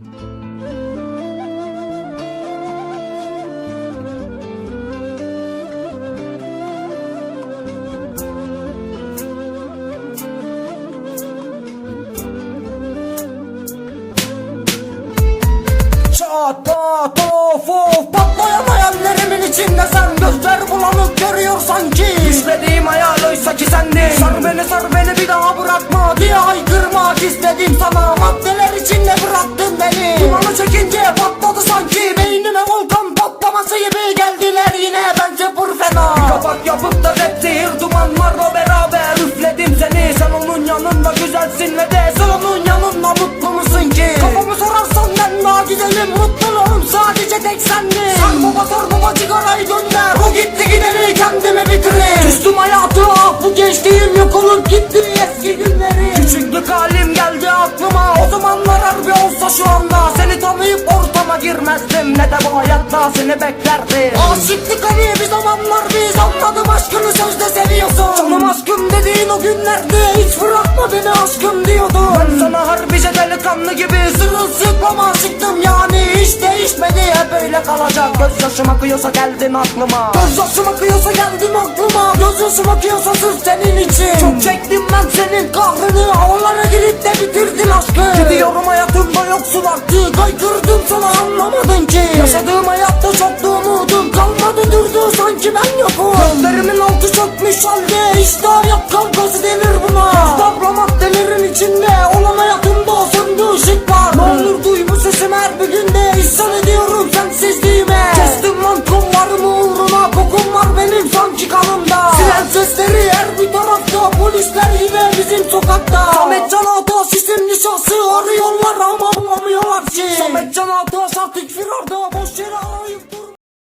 Çat pat of of Patlayan hayallerimin içinde sen Gözler bulanık görüyor sanki Düşlediğim hayal oysa ki sendin Sar beni sar beni bir daha bırakma Diye haykırmak istedim sana. Maddeler içinde bıraktın beni. Dumanı çekince patladı sanki. Beynime volkan patlaması gibi Geldiler yine. Bence pır fena. Bir kapak yapıp da rap zehir dumanlarla beraber Üfledim seni. Sen onun yanında güzelsin ve de. Sen onun yanında mutlu musun ki? Kafamı sorarsan ben daha güzelim Mutluluğum sadece tek sendin Sen baba sor baba sigarayı gönder. O gitti gideri kendimi bitireyim Küstüm hayatı ah bu gençliğim yok olup gitti eski günleri. Küçüklük halim şu anda Seni tanıyıp ortama girmezdim. Ne de bu hayatta seni beklerdim. Aşıktık hani bir zamanlar biz Anladım aşkını sözde seviyorsun Canım aşkım dediğin o günlerde Hiç bırakma beni aşkım diyordun. Ben sana harbice delikanlı gibi Sırılsıklam aşıktım. Yani Hiç değişmedi hep öyle kalacak. Göz yaşım akıyorsa geldin aklıma. Göz yaşım akıyorsa geldin aklıma. Göz yaşım akıyorsa sırf senin için. Çok çektim ben senin kahrını yoksun artık Kaykırdım sana anlamadın ki. Yaşadığım hayatta çoktu umudum. Kalmadı durdu sanki ben yokum. Gözlerimin altı çökmüş halde. İşte hayat kavgası denir buna. Tablo maddelerin içinde Olan hayatımda söndü ışıklar Ne olur duyma sesimi her bir günde. İhsan ediyorum sensizliğime. Kestim lan kollarımı uğruna? Kokum var benim sanki kanımda. Siren sesleri her bir tarafta. Polisler yine bizim sokakta. Samet Can Etcan Altığa sattık firar daha boş yere